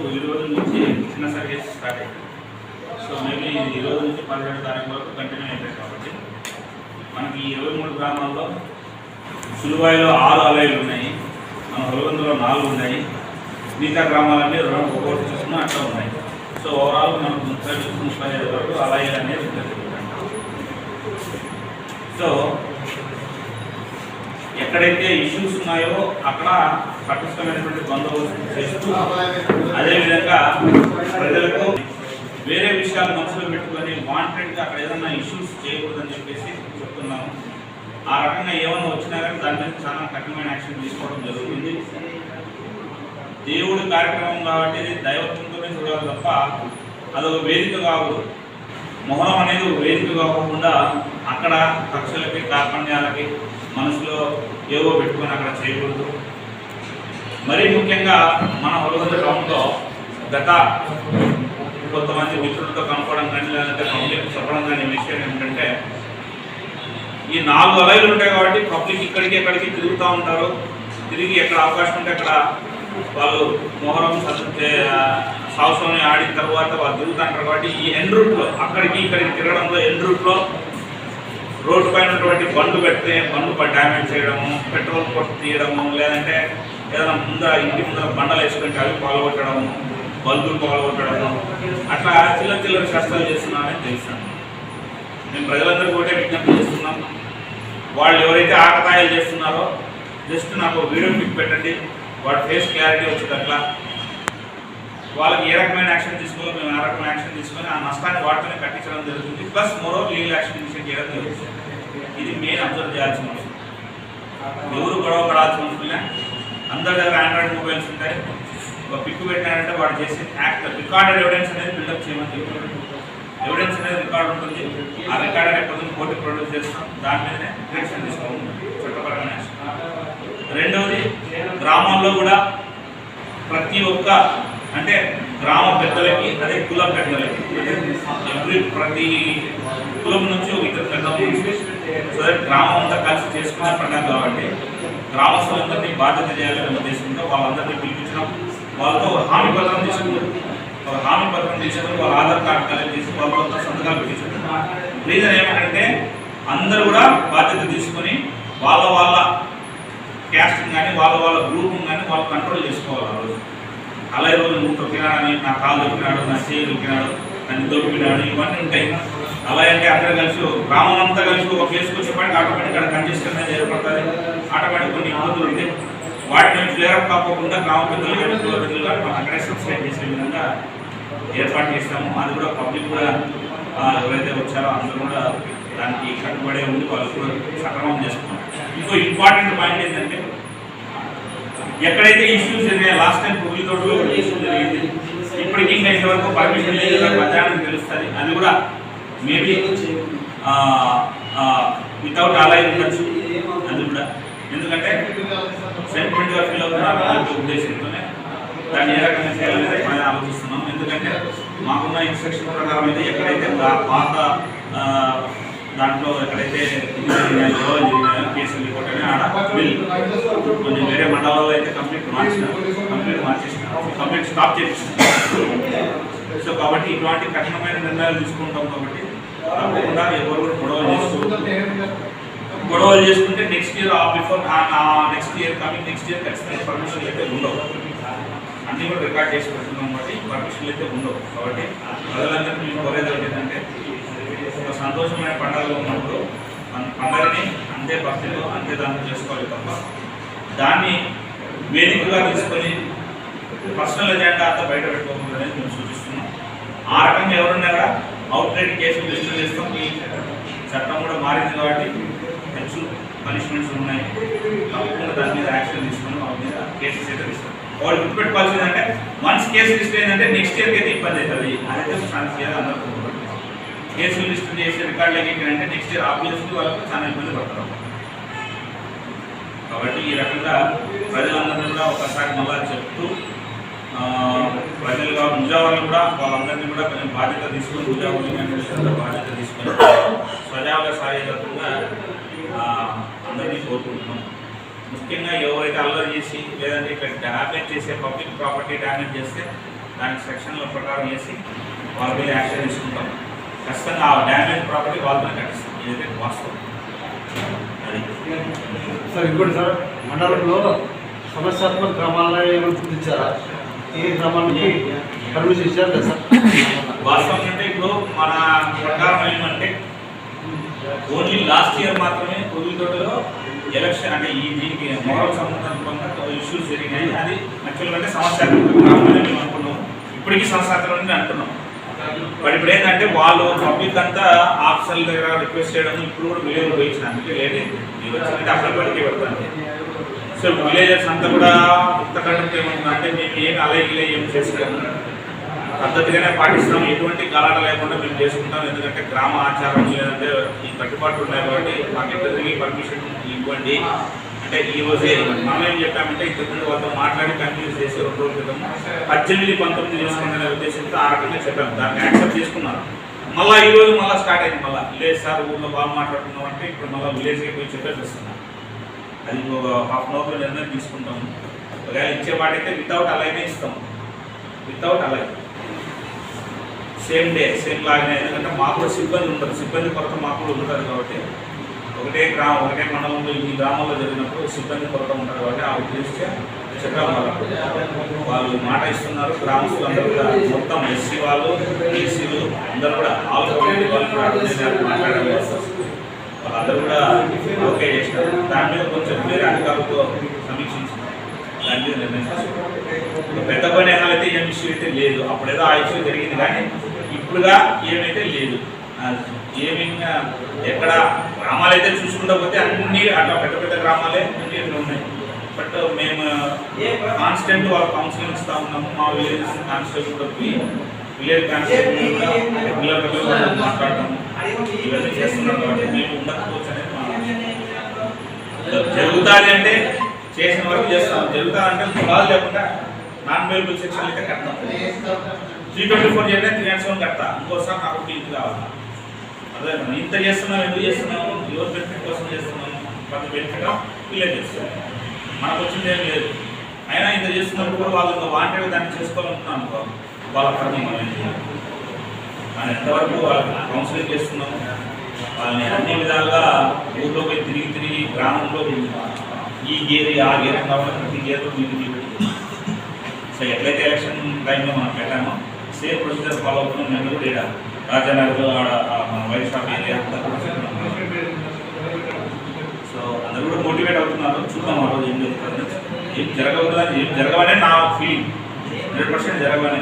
ఈ రోజు నుంచి చిన్న సర్వీస్ స్టార్ట్ అయింది. సో మేబీ ఈ రోజు నుంచి పదిహేడు తారీఖు వరకు కంటిన్యూ అవుతాయి కాబట్టి మనకి ఈ ఇరవై మూడు గ్రామాల్లో సులువాయిలో ఆరు అలైలు ఉన్నాయి. మన హొలగందులో నాలుగు ఉన్నాయి. మిగతా గ్రామాలన్నీ రెండు ఒక్కోటి చూసుకున్న అట్లా ఉన్నాయి. సో ఓవరాల్ మనకు ముప్పై నుంచి ముప్పై ఐదు వరకు అలైలు అనేది సో ఎక్కడైతే ఇష్యూస్ ఉన్నాయో అక్కడ పటిష్టమైనటువంటి బందోబస్తు చేస్తూ అదేవిధంగా ప్రజలకు వేరే విషయాలు మనసులో పెట్టుకొని వాంటెడ్గా అక్కడ ఏదైనా ఇష్యూస్ చేయకూడదని చెప్పేసి చెప్తున్నాము. ఆ రకంగా ఏమైనా వచ్చినా కానీ దాని మీద చాలా కఠినమైన యాక్షన్ తీసుకోవడం జరుగుతుంది. దేవుడి కార్యక్రమం కాబట్టి ఇది దైవత్వంతోనే చూడాలి తప్ప అదొక వేదిక కాకూడదు మొహరం అనేది వేదిక కాకుండా అక్కడ కక్షలకి కార్పణ్యాలకి మనసులో ఏవో పెట్టుకొని అక్కడ చేయకూడదు. మరీ ముఖ్యంగా మన హొలగొండ టౌన్లో గత కొంతమంది మిత్రులతో కనుక్కోవడం కానీ లేదంటే పబ్లిక్ చెప్పడం కానీ విషయం ఏంటంటే ఈ నాలుగు అలైలు ఉంటాయి కాబట్టి పబ్లిక్ ఇక్కడికి ఎక్కడికి తిరుగుతూ ఉంటారు. తిరిగి ఎక్కడ అవకాశం ఉంటే అక్కడ వాళ్ళు మొహరం సంవత్సరం ఆడిన తర్వాత వాళ్ళు తిరుగుతుంటారు కాబట్టి ఈ ఎండ్ రూట్లో అక్కడికి ఇక్కడికి తిరగడంలో ఎండ్ రూట్లో రోడ్డు పైన ఉన్నటువంటి బండ్లు పెడితే బండ్లు డ్యామేజ్ చేయడము పెట్రోల్ కొట్టు తీయడము లేదంటే ఏదైనా ముందర ఇంటి ముందర బండలు వేసుకుంటే అవి పాల్గొట్టడము బల్బులు పాల్గొట్టడము అట్లా చిల్లర చిల్లర శాస్త్రాలు చేస్తున్నారని తెలుసాను మేము ప్రజలందరూ కూడా విజ్ఞప్తి చేస్తున్నాం. వాళ్ళు ఎవరైతే ఆకతాయాలు చేస్తున్నారో జస్ట్ నాకు వీడియో పిక్ పెట్టండి. వాడి ఫేస్ క్లారిటీ వచ్చేటట్లా వాళ్ళకి ఏ రకమైన యాక్షన్ తీసుకోవాలో మేము ఆ రకమైన యాక్షన్ తీసుకొని ఆ నష్టాన్ని వాటితోనే కట్టించడం జరుగుతుంది. ప్లస్ మరో లీగల్ యాక్షన్ ఇనిషియేట్ చేయడం జరుగుతుంది. ఇది మెయిన్ అబ్జర్వ్ చేయాల్సిన అవసరం. ఎవరు గొడవ పడాల్సిన అవసరం లే. అందరి దగ్గర ఆండ్రాయిడ్ మొబైల్స్ ఉంటాయి. ఒక పిక్ పెట్టినారంటే వాడు చేసే యాక్ట్ రికార్డెడ్ ఎవిడెన్స్ అనేది బిల్డప్ చేయమని ఎవిడెన్స్ అనేది రికార్డ్ ఉంటుంది. ఆ రికార్డ్ అనేది పొద్దున్న కోర్టు ప్రొడ్యూస్ చేస్తాం దాని మీదనే డిరెక్షన్ తీసుకోవాలి చట్టపరమైన రెండవది గ్రామాల్లో కూడా ప్రతి ఒక్క అంటే గ్రామ పెద్దలకి అదే కుల పెద్దలకి ఎవ్రీ ప్రతి కులం నుంచి ఒక ఇద్దరు పెద్దలు సో దట్ గ్రామం అంతా కలిసి చేసుకునే పండుగ కాబట్టి గ్రామస్తులందరినీ బాధ్యత చేయాలనే ఉద్దేశంతో వాళ్ళందరినీ పిలిపించడం వాళ్ళతో ఒక హామీ పత్రం తీసుకున్నారు ఒక హామీ పత్రం తీసుకుని వాళ్ళ ఆధార్ కార్డు కలెక్ట్ చేసి వాళ్ళతో సంతకాలు పెట్టించుకున్నారు రీజన్ ఏమంటే అందరూ కూడా బాధ్యత తీసుకొని వాళ్ళ వాళ్ళ క్యాస్ట్ కానీ వాళ్ళ వాళ్ళ గ్రూప్ కానీ వాళ్ళు కంట్రోల్ చేసుకోవాలి ఆ రోజు. అలా ఈరోజు రోజు నువ్వు తొక్కినాడని నా కాలు దొక్కినాడు నా చేయి దొక్కినాడు నన్ను దొక్కినాడు ఇవన్నీ ఉంటాయి. అలా అంటే అందరూ కలిసి గ్రామం అంతా కలిసి ఒక ప్లేస్కి వచ్చేప్పటికి ఆటోమేటిక్ అక్కడ కంజెషన్ అనేది ఏర్పడుతుంది ఆటోమేటిక్ కొన్ని ఇబ్బందులు ఉంటాయి వాటిని ఫ్లేరప్ కాకుండా గ్రామ పెద్దలు కానీ కుల పెద్దలు కానీ మనం అక్కడే సబ్స్క్రైబ్ చేసే విధంగా ఏర్పాటు చేస్తాము అది కూడా పబ్లిక్ కూడా ఎవరైతే వచ్చారో అందరూ కూడా దానికి కట్టుబడే ఉంది. వాళ్ళు కూడా సక్రమం చేసుకున్నాం ఇంకో ఇంపార్టెంట్ పాయింట్ ఏంటంటే ఎక్కడైతే ఇష్యూస్ జరిగాయి లాస్ట్ టైం పువ్వుల ఇష్యూ జరిగింది. ఇప్పటికీ ఇంకా ఇంతవరకు పర్మిషన్ లేదు. మధ్యాహ్నం తెలుస్తుంది. అది కూడా మేబీ వితౌట్ ఆలయం ఉండొచ్చు. అది కూడా. ఎందుకంటే సెంటిమెంట్గా ఫీల్ అవుతున్నారు అనే ఉద్దేశంతోనే దాన్ని ఏ రకంగా చేయాలనేది మనం ఆలోచిస్తున్నాం. ఎందుకంటే మాకున్న ఇన్స్ట్రక్షన్ ప్రకారం అయితే ఎక్కడైతే పాత దాంట్లో ఎక్కడైతే ఇది జరిగినాయో, కేసులు కొట్టని ఆడ బిల్ కొన్ని వేరే మండలాల్లో అయితే కంప్లీట్ మార్చిన కంప్లీట్ మార్చేసిన కంప్లీట్ స్టాప్ చేసిన. సో కాబట్టి ఇటువంటి కఠినమైన నిర్ణయాలు తీసుకుంటాం కాబట్టి తప్పకుండా ఎవరు గొడవలు చేస్తూ గొడవలు చేసుకుంటే next year before next year coming next year ఖచ్చితంగా పర్మిషన్ అయితే ఉండవు. అన్నీ కూడా రికార్డ్ చేసి పెడుతున్నాం కాబట్టి పర్మిషన్లు అయితే ఉండవు. కాబట్టి ప్రజలందరికీ మేము కోరేది ఏంటంటే ఒక సంతోషమైన పండుగలు ఉన్నప్పుడు మన పండుగని అంతే భక్తిలో అంతే దాంట్లో చేసుకోవాలి తప్ప దాన్ని వేదికగా తీసుకొని పర్సనల్ ఎజెండా అంతా బయట పెట్టుకోకుండా అనేది మేము సూచిస్తున్నాం. ఆ రకంగా ఎవరున్నారా అవుట్ రైడ్ కేసులు రిజిస్టర్ చేస్తాం ఈ చట్టం కూడా మారింది కాబట్టి హెచ్చు పనిష్మెంట్స్ ఉన్నాయి. తప్పకుండా దాని మీద యాక్షన్ తీసుకొని వాళ్ళ మీద కేసు అయితే తీసుకోవాలి వాళ్ళు గుర్తుపెట్టుకోవాల్సింది అంటే వన్స్ కేసు లిస్ట్ ఏంటంటే నెక్స్ట్ ఇయర్కి అయితే ఇబ్బంది అవుతుంది. అదైతే ఛాన్స్ చేయాలి అందరూ కేసులు లిస్ట్ చేసే రికార్డులు ఏంటంటే నెక్స్ట్ ఇయర్ ఆబ్వియస్లీ వాళ్ళకి చాలా ఇబ్బంది పడతారు. కాబట్టి ఈ రకంగా ప్రజలందరూ కూడా ఒకసారి మళ్ళా చెప్తూ ప్రజలుగా ముజావర్లు కూడా వాళ్ళందరినీ కూడా కొంచెం బాధ్యత తీసుకొని ముజావర్లు బాధ్యత తీసుకొని సాగేటట్టుగా ఆ, అందరినీ కోరుకుంటున్నాం. ముఖ్యంగా ఎవరైతే అల్లరి చేసి లేదంటే ఇక్కడ డ్యామేజ్ చేసే పబ్లిక్ ప్రాపర్టీ డ్యామేజ్ చేస్తే దానికి సెక్షన్ల ప్రకారం వేసి వాళ్ళ మీద యాక్షన్ తీసుకుంటాం. ఖచ్చితంగా ఆ డ్యామేజ్ ప్రాపర్టీ వాళ్ళతో కట్టిస్తాం. ఇదైతే వాస్తవం. అది. సార్ ఇంకోటి సార్ మండలంలో సమస్యాత్మక గ్రామాల్లో ఏమైనా గుర్తించారా? ఏ గ్రామానికి పర్మిషన్ ఇచ్చారు కదా సార్? వాస్తవం అంటే ఇప్పుడు మన ప్రకారం ఏమంటే ఓన్లీ లాస్ట్ ఇయర్ మాత్రమే తోటలో ఎలక్షన్ అంటే ఈ దీనికి మోరల్ సంబంధంగా ఇష్యూస్ జరిగినాయి. అది యాక్చువల్గా అంటే సమస్యాత్మక మేము అనుకున్నాం. ఇప్పటికీ సమస్యాత్మకం అంటున్నాం. బట్ ఇప్పుడు ఏంటంటే వాళ్ళు పబ్లిక్ అంతా ఆఫీసర్ల దగ్గర రిక్వెస్ట్ చేయడం ఇప్పుడు కూడా విలేజ్ పోయించిన అందుకే లేదు మీరు వచ్చిందంటే అక్కడ పడికి పెడతాను. సో విలేజర్స్ అంతా కూడా ఉత్తకంటే ఏమంటుందంటే మేము ఏం అలాగే ఏం చేసుకోము పద్ధతిగానే పాటిస్తాం ఎటువంటి గలాట లేకుండా మేము చేసుకుంటాం. ఎందుకంటే గ్రామ ఆచారం లేదంటే ఈ కట్టుబాట్లు ఉన్నాయి కాబట్టి మాకు ఇద్దరికి పర్మిషన్ ఇవ్వండి. అంటే ఈ రోజే మనం ఏం చెప్పామంటే ఇంతకుముందు వాళ్ళతో మాట్లాడి కన్ఫ్యూజ్ చేసి రెండు రోజుల క్రితం పద్దెనిమిది పంతొమ్మిది చేసుకునే ఉద్దేశంతో ఆ రకంగా చెప్పాము దాన్ని యాక్సెప్ట్ చేసుకున్నారు మళ్ళీ ఈ రోజు మళ్ళీ స్టార్ట్ అయింది. మళ్ళీ లేదు సార్ ఊళ్ళో బాగా మాట్లాడుతున్నాం అంటే ఇప్పుడు మళ్ళీ విలేజ్కి పోయి చెప్పేసి వస్తున్నాం. అది ఒక హాఫ్ అన్ అవర్లో నిర్ణయం తీసుకుంటాము ఒకవేళ ఇచ్చేవాడైతే వితౌట్ అలాగే ఇస్తాం. వితౌట్ అలాగే సేమ్ డే సేమ్ లాగానే ఎందుకంటే మాకు కూడా సిబ్బంది ఉంటుంది సిబ్బంది కొరత మాకు కూడా ఉంటుంది కాబట్టి ఒకటే గ్రామం ఒకటే మండలంలో ఈ గ్రామంలో జరిగినప్పుడు సిబ్బంది కొరత ఉంటుంది కాబట్టి ఆ ఉద్దేశించే చెప్పాము వాళ్ళు మాట ఇస్తున్నారు. గ్రామస్తులు అందరూ కూడా మొత్తం ఎస్సీ వాళ్ళు బీసీలు అందరూ కూడా ఆల్ కమ్యూనిటీ వాళ్ళు కూడా వాళ్ళందరూ కూడా ఓకే చేసినారు. దాని మీద కొంచెం వేరే అధికారులతో ఇప్పుడు మీద పెద్ద పని అయితే ఏం ఇష్యూ అయితే లేదు. అప్పుడేదో ఆ ఇష్యూ జరిగింది కానీ ఇప్పుడుగా ఏమైతే లేదు. ఆ, ఏమి ఎక్కడ గ్రామాలు అయితే చూసుకుంటా పోతే అన్ని అట్లా పెద్ద పెద్ద గ్రామాలే అన్ని ఉన్నాయి. బట్ మేము కాన్స్టెంట్ వాళ్ళ కౌన్సిలింగ్ ఇస్తా ఉన్నాము. మా విలేజ్ కాన్స్టేబుల్ కూడా విలేజ్ కాన్స్టేబుల్ కూడా రెగ్యులర్గా మాట్లాడటము ఇవన్నీ చేస్తున్నాం కాబట్టి మేము ఉండకపోవచ్చు అనేది జరుగుతుంది అంటే చేసిన వరకు చేస్తాం. జరుగుతా అంటే పొలాలు లేకుండా నాన్ వేరియబుల్ సెక్షన్ అయితే కడతాం. త్రీ ట్వంటీ ఫోర్ చేయాలి త్రీ హండ్రెడ్ సెవెన్ కడతా. ఇంకోసారి నాకు ఇంటికి కావాలి అదే మనం ఇంత చేస్తున్నాం ఎందుకు చేస్తున్నాము ఎవరు బెనిఫిట్ కోసం చేస్తున్నాము కొంత బెనిఫిట్ విలేజ్ చేస్తున్నాం మనకు వచ్చింది ఏం లేదు. అయినా ఇంత చేస్తున్నప్పుడు కూడా వాళ్ళు ఇంకా వాంటెడ్ దాన్ని చేసుకోవాలనుకున్నాను అనుకో వాళ్ళ పని మనం ఏం చేయాలి? మనం ఎంతవరకు వాళ్ళకి కౌన్సిలింగ్ చేస్తున్నాము వాళ్ళని అన్ని విధాలుగా ఊళ్ళో పోయి తిరిగి తిరిగి గ్రామంలో ఈ గేది ఆ గేది కావాలి ప్రతి గేదె మీరు సో ఎట్లయితే ఎలక్షన్ టైంలో మనం పెట్టామో సేమ్ ప్రొసీజర్ ఫాలో అవుతున్న నేను కూడా ఇక్కడ రాజానగర్లో ఆడ మన వైట్ షాప్ ఏరియా సో అందరూ కూడా మోటివేట్ అవుతున్నారు. చూద్దాం ఆ రోజు ఏం జరుగుతుంది. ఏం జరగదు ఏం జరగవనే నా ఫీలింగ్ హండ్రెడ్ పర్సెంట్ జరగవనే